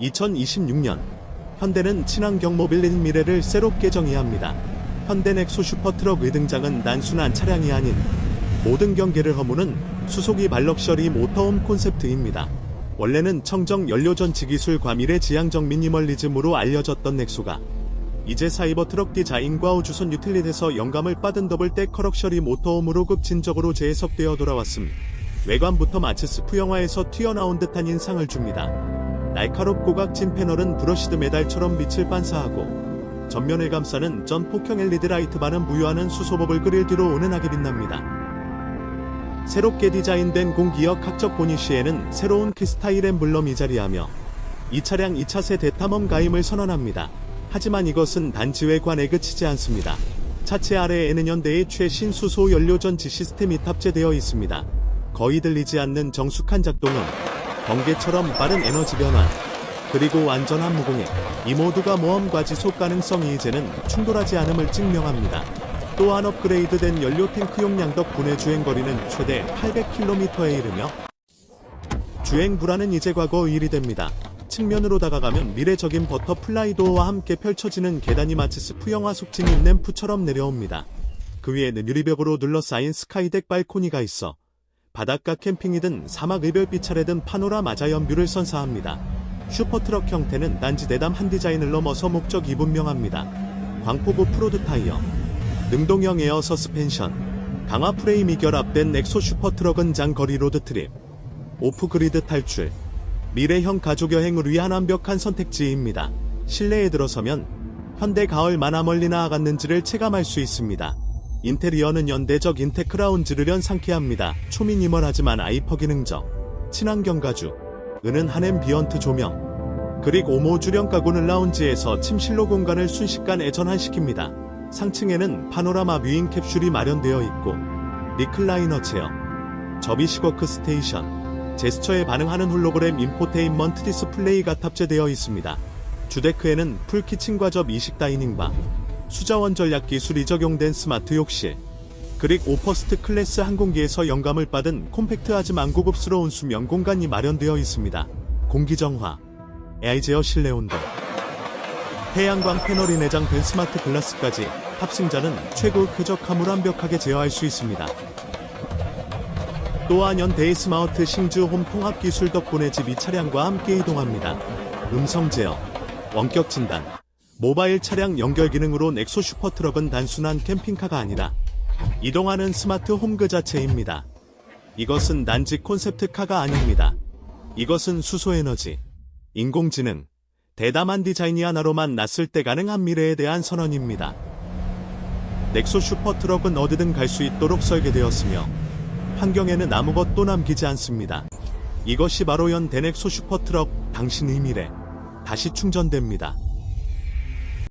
2026년 현대는 친환경 모빌리티 미래를 새롭게 정의합니다. 현대 넥소 슈퍼트럭의 등장은 단순한 차량이 아닌 모든 경계를 허무는 수소기 발럭셔리 모터홈 콘셉트입니다. 원래는 청정 연료 전지 기술 과밀의 지향적 미니멀리즘으로 알려졌던 넥소가 이제 사이버 트럭 디자인과 우주선 유틸리티에서 영감을 받은 더블덱 커럭셔리 모터홈으로 급진적으로 재해석되어 돌아왔음. 외관부터 마치 스프 영화에서 튀어나온 듯한 인상을 줍니다. 날카롭고 각진 패널은 브러시드 메달처럼 빛을 반사하고 전면을 감싸는 전 폭형 LED 라이트 반은 부여하는 수소버블 그릴 뒤로 은은하게 빛납니다. 새롭게 디자인된 공기역 각적 보니쉬에는 새로운 크스타일 엠블럼이 자리하며 이 차량 2차세 대탐험 가임을 선언합니다. 하지만 이것은 단지 외관에 그치지 않습니다. 차체 아래에는 현대의 최신 수소 연료전지 시스템이 탑재되어 있습니다. 거의 들리지 않는 정숙한 작동음, 번개처럼 빠른 에너지 변환, 그리고 완전한 무공해, 이 모두가 모험과 지속 가능성이 이제는 충돌하지 않음을 증명합니다. 또한 업그레이드된 연료 탱크 용량 덕분에 주행 거리는 최대 800km에 이르며 주행 불안은 이제 과거 일이 됩니다. 측면으로 다가가면 미래적인 버터플라이 도어와 함께 펼쳐지는 계단이 마치 스프 영화 속진인 램프처럼 내려옵니다. 그 위에는 유리벽으로 둘러싸인 스카이덱 발코니가 있어 바닷가 캠핑이든 사막 의별빛 차례든 파노라마 자 연뷰를 선사합니다. 슈퍼트럭 형태는 단지 내담한 디자인을 넘어서 목적이 분명합니다. 광폭 오프로드 타이어, 능동형 에어 서스펜션, 강화 프레임이 결합된 넥소 슈퍼트럭은 장거리 로드트립, 오프그리드 탈출, 미래형 가족 여행을 위한 완벽한 선택지입니다. 실내에 들어서면 현대 가을 만화 멀리 나 아갔는지를 체감할 수 있습니다. 인테리어는 연대적 인테크 라운지를 연상케 합니다. 초미니멀하지만 아이퍼 기능적, 친환경 가죽, 은은 한엠 비언트 조명, 그리고 오모 주령 가구는 라운지에서 침실로 공간을 순식간 애전환시킵니다. 상층에는 파노라마 뷰잉 캡슐이 마련되어 있고 리클라이너 체어, 접이식 워크 스테이션, 제스처에 반응하는 홀로그램 인포테인먼트 디스플레이가 탑재되어 있습니다. 주데크에는 풀키친과 접 이식 다이닝바, 수자원 전략 기술이 적용된 스마트 욕실, 그릭 오퍼스트 클래스 항공기에서 영감을 받은 콤팩트하지만 고급스러운 수면 공간이 마련되어 있습니다. 공기 정화, 에이제어 실내 온도, 태양광 패널이 내장된 스마트 글라스까지 탑승자는 최고 쾌적함을 완벽하게 제어할 수 있습니다. 또한 현대의 스마트 싱즈 홈 통합 기술 덕분에 집이 차량과 함께 이동합니다. 음성 제어, 원격 진단, 모바일 차량 연결 기능으로 넥소 슈퍼트럭은 단순한 캠핑카가 아니라 이동하는 스마트 홈 그 자체입니다. 이것은 단지 콘셉트카가 아닙니다. 이것은 수소에너지, 인공지능, 대담한 디자인이 하나로만 났을 때 가능한 미래에 대한 선언입니다. 넥소 슈퍼트럭은 어디든 갈 수 있도록 설계되었으며 환경에는 아무것도 남기지 않습니다. 이것이 바로 현 대넥소 슈퍼트럭 당신의 미래 다시 충전됩니다.